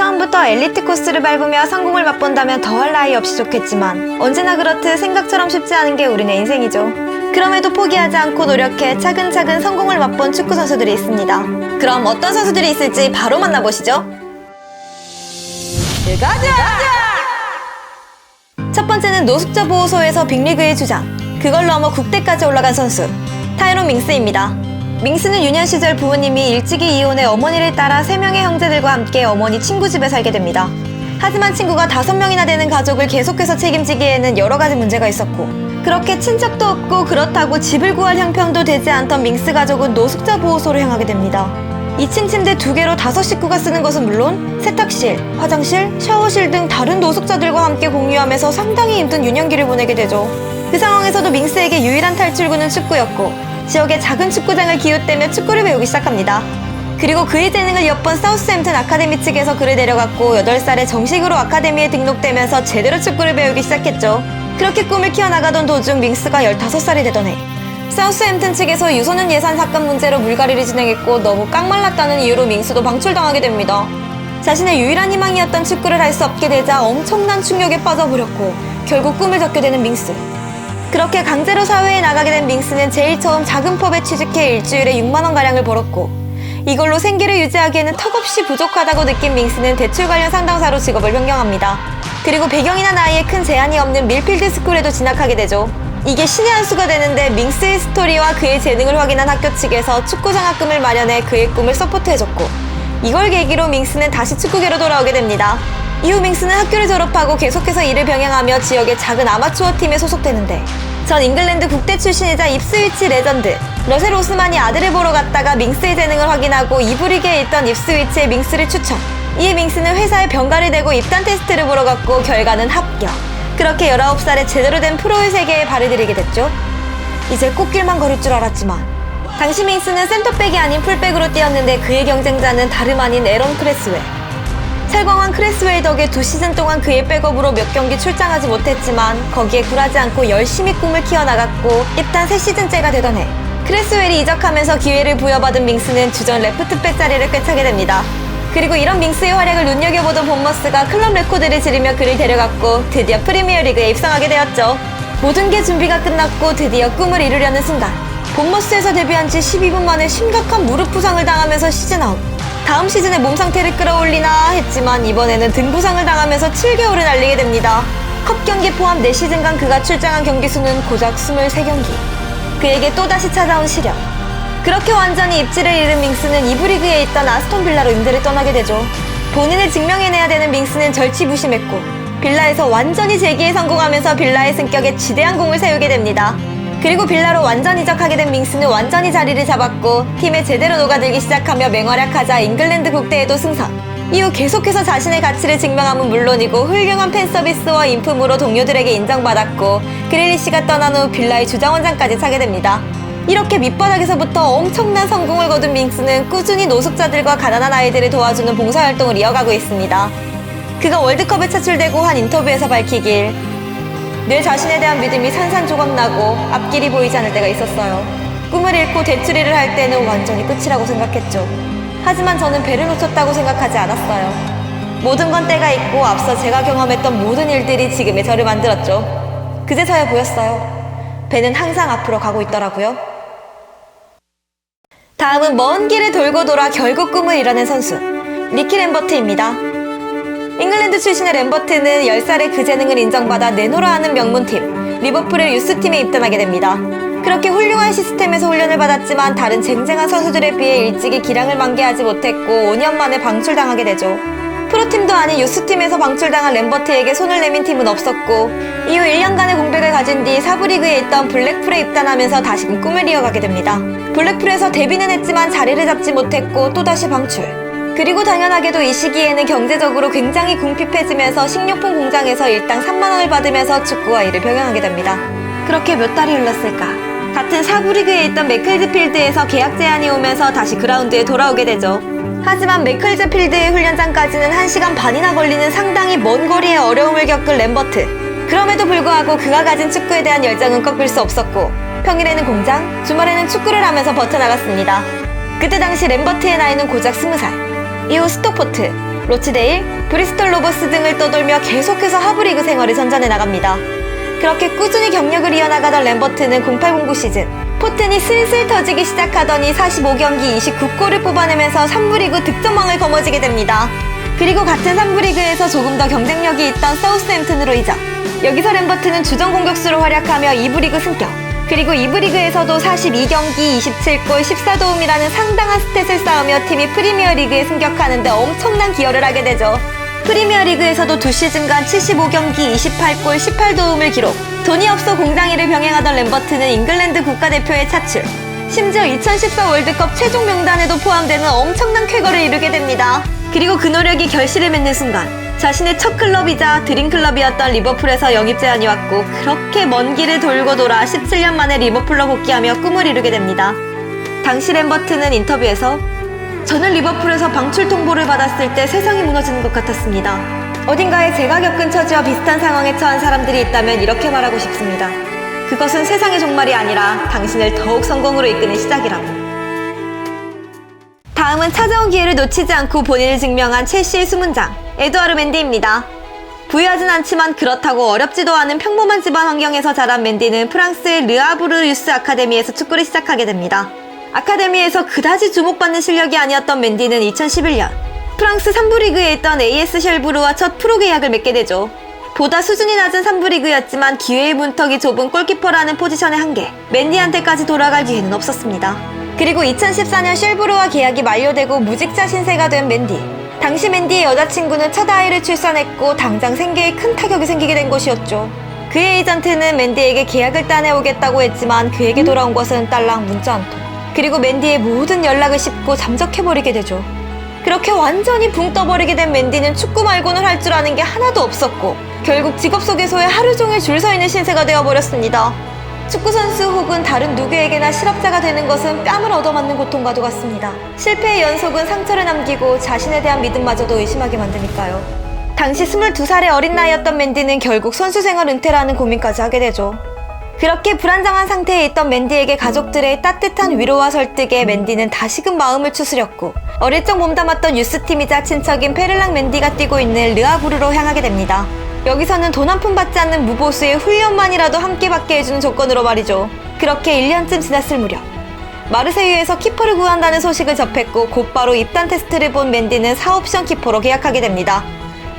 처음부터 엘리트 코스를 밟으며 성공을 맛본다면 더할 나위 없이 좋겠지만 언제나 그렇듯 생각처럼 쉽지 않은 게 우리네 인생이죠. 그럼에도 포기하지 않고 노력해 차근차근 성공을 맛본 축구 선수들이 있습니다. 그럼 어떤 선수들이 있을지 바로 만나보시죠. 가자! 첫 번째는 노숙자 보호소에서 빅리그의 주장, 그걸 넘어 국대까지 올라간 선수, 타이론 밍스입니다. 밍스는 유년 시절 부모님이 일찍이 이혼해 어머니를 따라 세명의 형제들과 함께 어머니 친구 집에 살게 됩니다. 하지만 친구가 다섯 명이나 되는 가족을 계속해서 책임지기에는 여러 가지 문제가 있었고, 그렇게 친척도 없고 그렇다고 집을 구할 형편도 되지 않던 밍스 가족은 노숙자 보호소로 향하게 됩니다. 2층 침대 두 개로 다섯 식구가 쓰는 것은 물론 세탁실, 화장실, 샤워실 등 다른 노숙자들과 함께 공유하면서 상당히 힘든 유년기를 보내게 되죠. 그 상황에서도 밍스에게 유일한 탈출구는 축구였고 지역의 작은 축구장을 기웃대며 축구를 배우기 시작합니다. 그리고 그의 재능을 엿본 사우스햄튼 아카데미 측에서 그를 데려갔고 8살에 정식으로 아카데미에 등록되면서 제대로 축구를 배우기 시작했죠. 그렇게 꿈을 키워나가던 도중 밍스가 15살이 되던 해 사우스햄튼 측에서 유소년 예산 사건 문제로 물갈이를 진행했고 너무 깡말랐다는 이유로 밍스도 방출당하게 됩니다. 자신의 유일한 희망이었던 축구를 할 수 없게 되자 엄청난 충격에 빠져버렸고 결국 꿈을 접게 되는 밍스. 그렇게 강제로 사회에 나가게 된 밍스는 제일 처음 작은 펍에 취직해 일주일에 6만원 가량을 벌었고 이걸로 생계를 유지하기에는 턱없이 부족하다고 느낀 밍스는 대출 관련 상담사로 직업을 변경합니다. 그리고 배경이나 나이에 큰 제한이 없는 밀필드 스쿨에도 진학하게 되죠. 이게 신의 한 수가 되는데 밍스의 스토리와 그의 재능을 확인한 학교 측에서 축구 장학금을 마련해 그의 꿈을 서포트해줬고 이걸 계기로 밍스는 다시 축구계로 돌아오게 됩니다. 이후 밍스는 학교를 졸업하고 계속해서 일을 병행하며 지역의 작은 아마추어 팀에 소속되는데 전 잉글랜드 국대 출신이자 입스위치 레전드 러셀 오스만이 아들을 보러 갔다가 밍스의 재능을 확인하고 이브리그에 있던 입스위치의 밍스를 추천. 이에 밍스는 회사에 병가를 대고 입단 테스트를 보러 갔고 결과는 합격. 그렇게 19살에 제대로 된 프로의 세계에 발을 들이게 됐죠. 이제 꽃길만 걸을 줄 알았지만 당시 밍스는 센터백이 아닌 풀백으로 뛰었는데 그의 경쟁자는 다름 아닌 에런 크레스웰 철광한 크레스웰 덕에 두 시즌 동안 그의 백업으로 몇 경기 출장하지 못했지만 거기에 굴하지 않고 열심히 꿈을 키워나갔고 입단 세 시즌째가 되던 해 크레스웰이 이적하면서 기회를 부여받은 밍스는 주전 레프트백 자리를 꿰차게 됩니다. 그리고 이런 밍스의 활약을 눈여겨보던 본머스가 클럽 레코드를 지르며 그를 데려갔고 드디어 프리미어리그에 입성하게 되었죠. 모든 게 준비가 끝났고 드디어 꿈을 이루려는 순간 본머스에서 데뷔한 지 12분 만에 심각한 무릎 부상을 당하면서 시즌 아웃. 다음 시즌에 몸 상태를 끌어올리나 했지만 이번에는 등 부상을 당하면서 7개월을 날리게 됩니다. 컵 경기 포함 4시즌간 그가 출장한 경기 수는 고작 23경기. 그에게 또다시 찾아온 시련. 그렇게 완전히 입지를 잃은 밍스는 이브리그에 있던 아스톤 빌라로 임대를 떠나게 되죠. 본인을 증명해내야 되는 밍스는 절치부심했고 빌라에서 완전히 재기에 성공하면서 빌라의 승격에 지대한 공을 세우게 됩니다. 그리고 빌라로 완전 이적하게 된 밍스는 완전히 자리를 잡았고 팀에 제대로 녹아들기 시작하며 맹활약하자 잉글랜드 국대에도 승선. 이후 계속해서 자신의 가치를 증명함은 물론이고 훌륭한 팬 서비스와 인품으로 동료들에게 인정받았고 그릴리시가 떠난 후 빌라의 주장원장까지 차게 됩니다. 이렇게 밑바닥에서부터 엄청난 성공을 거둔 밍스는 꾸준히 노숙자들과 가난한 아이들을 도와주는 봉사활동을 이어가고 있습니다. 그가 월드컵에 차출되고 한 인터뷰에서 밝히길 내 자신에 대한 믿음이 산산조각나고 앞길이 보이지 않을 때가 있었어요. 꿈을 잃고 대출일을 할 때는 완전히 끝이라고 생각했죠. 하지만 저는 배를 놓쳤다고 생각하지 않았어요. 모든 건 때가 있고 앞서 제가 경험했던 모든 일들이 지금의 저를 만들었죠. 그제서야 보였어요. 배는 항상 앞으로 가고 있더라고요. 다음은 먼 길을 돌고 돌아 결국 꿈을 이뤄낸 선수 리키 램버트입니다. 잉글랜드 출신의 램버트는 10살에 그 재능을 인정받아 내노라 하는 명문팀 리버풀의 유스팀에 입단하게 됩니다. 그렇게 훌륭한 시스템에서 훈련을 받았지만 다른 쟁쟁한 선수들에 비해 일찍이 기량을 만개하지 못했고 5년 만에 방출당하게 되죠. 프로팀도 아닌 유스팀에서 방출당한 램버트에게 손을 내민 팀은 없었고 이후 1년간의 공백을 가진 뒤 사부리그에 있던 블랙풀에 입단하면서 다시금 꿈을 이어가게 됩니다. 블랙풀에서 데뷔는 했지만 자리를 잡지 못했고 또다시 방출. 그리고 당연하게도 이 시기에는 경제적으로 굉장히 궁핍해지면서 식료품 공장에서 일당 3만 원을 받으면서 축구와 일을 병행하게 됩니다. 그렇게 몇 달이 흘렀을까? 같은 사부리그에 있던 맥클즈필드에서 계약 제한이 오면서 다시 그라운드에 돌아오게 되죠. 하지만 맥클즈필드의 훈련장까지는 1시간 반이나 걸리는 상당히 먼 거리의 어려움을 겪은 램버트. 그럼에도 불구하고 그가 가진 축구에 대한 열정은 꺾일 수 없었고 평일에는 공장, 주말에는 축구를 하면서 버텨나갔습니다. 그때 당시 램버트의 나이는 고작 20살. 이후 스토포트, 로치데일, 브리스톨 로버스 등을 떠돌며 계속해서 하브리그 생활을 전전해 나갑니다. 그렇게 꾸준히 경력을 이어나가던 램버트는 0809 시즌 포텐이 슬슬 터지기 시작하더니 45경기 29골을 뽑아내면서 3부 리그 득점왕을 거머쥐게 됩니다. 그리고 같은 3부 리그에서 조금 더 경쟁력이 있던 사우스햄튼으로 이적. 여기서 램버트는 주전 공격수로 활약하며 2부 리그 승격. 그리고 2부리그에서도 42경기 27골 14도움이라는 상당한 스탯을 쌓으며 팀이 프리미어리그에 승격하는데 엄청난 기여를 하게 되죠. 프리미어리그에서도 두 시즌간 75경기 28골 18도움을 기록. 돈이 없어 공장일을 병행하던 램버트는 잉글랜드 국가대표에 차출. 심지어 2014 월드컵 최종 명단에도 포함되는 엄청난 쾌거를 이루게 됩니다. 그리고 그 노력이 결실을 맺는 순간 자신의 첫 클럽이자 드림클럽이었던 리버풀에서 영입 제안이 왔고 그렇게 먼 길을 돌고 돌아 17년 만에 리버풀로 복귀하며 꿈을 이루게 됩니다. 당시 램버트는 인터뷰에서 저는 리버풀에서 방출 통보를 받았을 때 세상이 무너지는 것 같았습니다. 어딘가에 제가 겪은 처지와 비슷한 상황에 처한 사람들이 있다면 이렇게 말하고 싶습니다. 그것은 세상의 종말이 아니라 당신을 더욱 성공으로 이끄는 시작이라고. 다음은 찾아온 기회를 놓치지 않고 본인을 증명한 첼시의 수문장, 에드와르 맨디입니다. 부유하진 않지만 그렇다고 어렵지도 않은 평범한 집안 환경에서 자란 맨디는 프랑스의 르아브르 유스 아카데미에서 축구를 시작하게 됩니다. 아카데미에서 그다지 주목받는 실력이 아니었던 맨디는 2011년 프랑스 3부 리그에 있던 AS 셜브르와 첫 프로 계약을 맺게 되죠. 보다 수준이 낮은 3부 리그였지만 기회의 문턱이 좁은 골키퍼라는 포지션의 한계, 맨디한테까지 돌아갈 기회는 없었습니다. 그리고 2014년 셜브르와 계약이 만료되고 무직자 신세가 된 맨디. 당시 맨디의 여자친구는 첫 아이를 출산했고 당장 생계에 큰 타격이 생기게 된 것이었죠. 그의 에이전트는 맨디에게 계약을 따내오겠다고 했지만 그에게 돌아온 것은 딸랑 문자 한 통. 그리고 맨디의 모든 연락을 씹고 잠적해버리게 되죠. 그렇게 완전히 붕 떠버리게 된 맨디는 축구 말고는 할 줄 아는 게 하나도 없었고 결국 직업 소개소에 하루 종일 줄 서 있는 신세가 되어버렸습니다. 축구 선수 혹은 다른 누구에게나 실업자가 되는 것은 뺨을 얻어맞는 고통과도 같습니다. 실패의 연속은 상처를 남기고 자신에 대한 믿음마저도 의심하게 만드니까요. 당시 22살의 어린 나이였던 맨디는 결국 선수 생활 은퇴라는 고민까지 하게 되죠. 그렇게 불안정한 상태에 있던 맨디에게 가족들의 따뜻한 위로와 설득에 맨디는 다시금 마음을 추스렸고 어릴 적 몸담았던 유스팀이자 친척인 페를랑 맨디가 뛰고 있는 르아부르로 향하게 됩니다. 여기서는 돈 한 푼 받지 않는 무보수의 훈련만이라도 함께 받게 해주는 조건으로 말이죠. 그렇게 1년쯤 지났을 무렵 마르세유에서 키퍼를 구한다는 소식을 접했고 곧바로 입단 테스트를 본 맨디는 4옵션 키퍼로 계약하게 됩니다.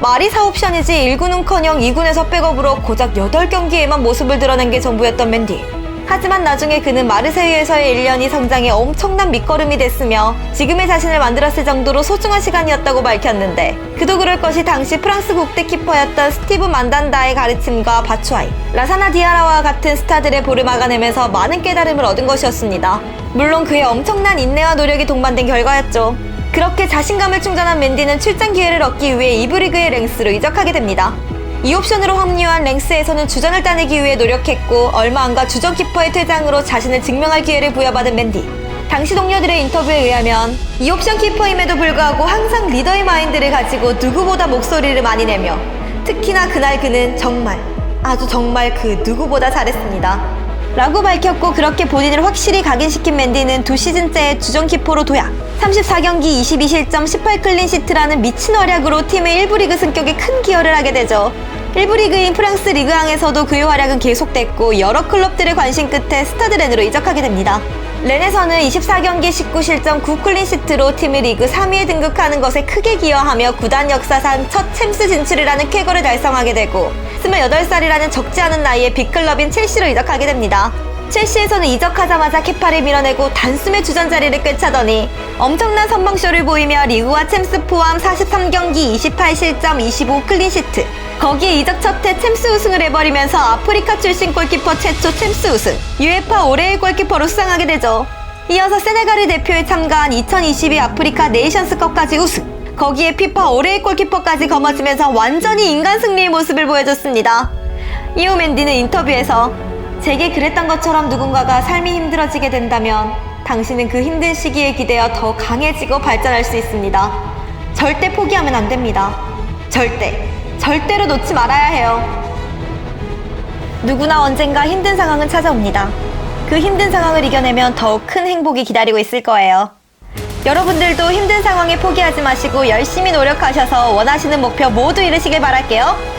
말이 4옵션이지 1군은커녕 2군에서 백업으로 고작 8경기에만 모습을 드러낸 게 전부였던 맨디. 하지만 나중에 그는 마르세유에서의 1년이 성장에 엄청난 밑거름이 됐으며 지금의 자신을 만들었을 정도로 소중한 시간이었다고 밝혔는데 그도 그럴 것이 당시 프랑스 국대 키퍼였던 스티브 만단다의 가르침과 바추아이, 라사나 디아라와 같은 스타들의 볼을 막아내면서 많은 깨달음을 얻은 것이었습니다. 물론 그의 엄청난 인내와 노력이 동반된 결과였죠. 그렇게 자신감을 충전한 맨디는 출장 기회를 얻기 위해 이브리그의 랭스로 이적하게 됩니다. 이 옵션으로 합류한 랭스에서는 주전을 따내기 위해 노력했고 얼마 안가 주전 키퍼의 퇴장으로 자신을 증명할 기회를 부여받은 맨디. 당시 동료들의 인터뷰에 의하면 이 옵션 키퍼임에도 불구하고 항상 리더의 마인드를 가지고 누구보다 목소리를 많이 내며 특히나 그날 그는 정말 아주 정말 그 누구보다 잘했습니다. 라고 밝혔고 그렇게 본인을 확실히 각인시킨 맨디는 두 시즌째의 주전 키퍼로 도약. 34경기 22실점 18클린시트라는 미친 활약으로 팀의 1부 리그 승격에 큰 기여를 하게 되죠. 1부 리그인 프랑스 리그왕에서도 그의 활약은 계속됐고 여러 클럽들의 관심 끝에 스타드렌으로 이적하게 됩니다 렌에서는 24경기 19실점 9클린시트로 팀의 리그 3위에 등극하는 것에 크게 기여하며 구단 역사상 첫 챔스 진출이라는 쾌거를 달성하게 되고 28살이라는 적지 않은 나이에 빅클럽인 첼시로 이적하게 됩니다. 첼시에서는 이적하자마자 케파를 밀어내고 단숨에 주전 자리를 꿰차더니 엄청난 선방쇼를 보이며 리그와 챔스 포함 43경기 28실점 25클린시트 거기에 이적 첫해 챔스 우승을 해버리면서 아프리카 출신 골키퍼 최초 챔스 우승 UEFA 올해의 골키퍼로 수상하게 되죠. 이어서 세네갈을 대표에 참가한 2022 아프리카 네이션스컵까지 우승 거기에 피파 올해의 골키퍼까지 거머쥐면서 완전히 인간 승리의 모습을 보여줬습니다. 이후 맨디는 인터뷰에서 제게 그랬던 것처럼 누군가가 삶이 힘들어지게 된다면 당신은 그 힘든 시기에 기대어 더 강해지고 발전할 수 있습니다. 절대 포기하면 안 됩니다. 절대, 절대로 놓지 말아야 해요. 누구나 언젠가 힘든 상황은 찾아옵니다. 그 힘든 상황을 이겨내면 더욱 큰 행복이 기다리고 있을 거예요. 여러분들도 힘든 상황에 포기하지 마시고 열심히 노력하셔서 원하시는 목표 모두 이루시길 바랄게요.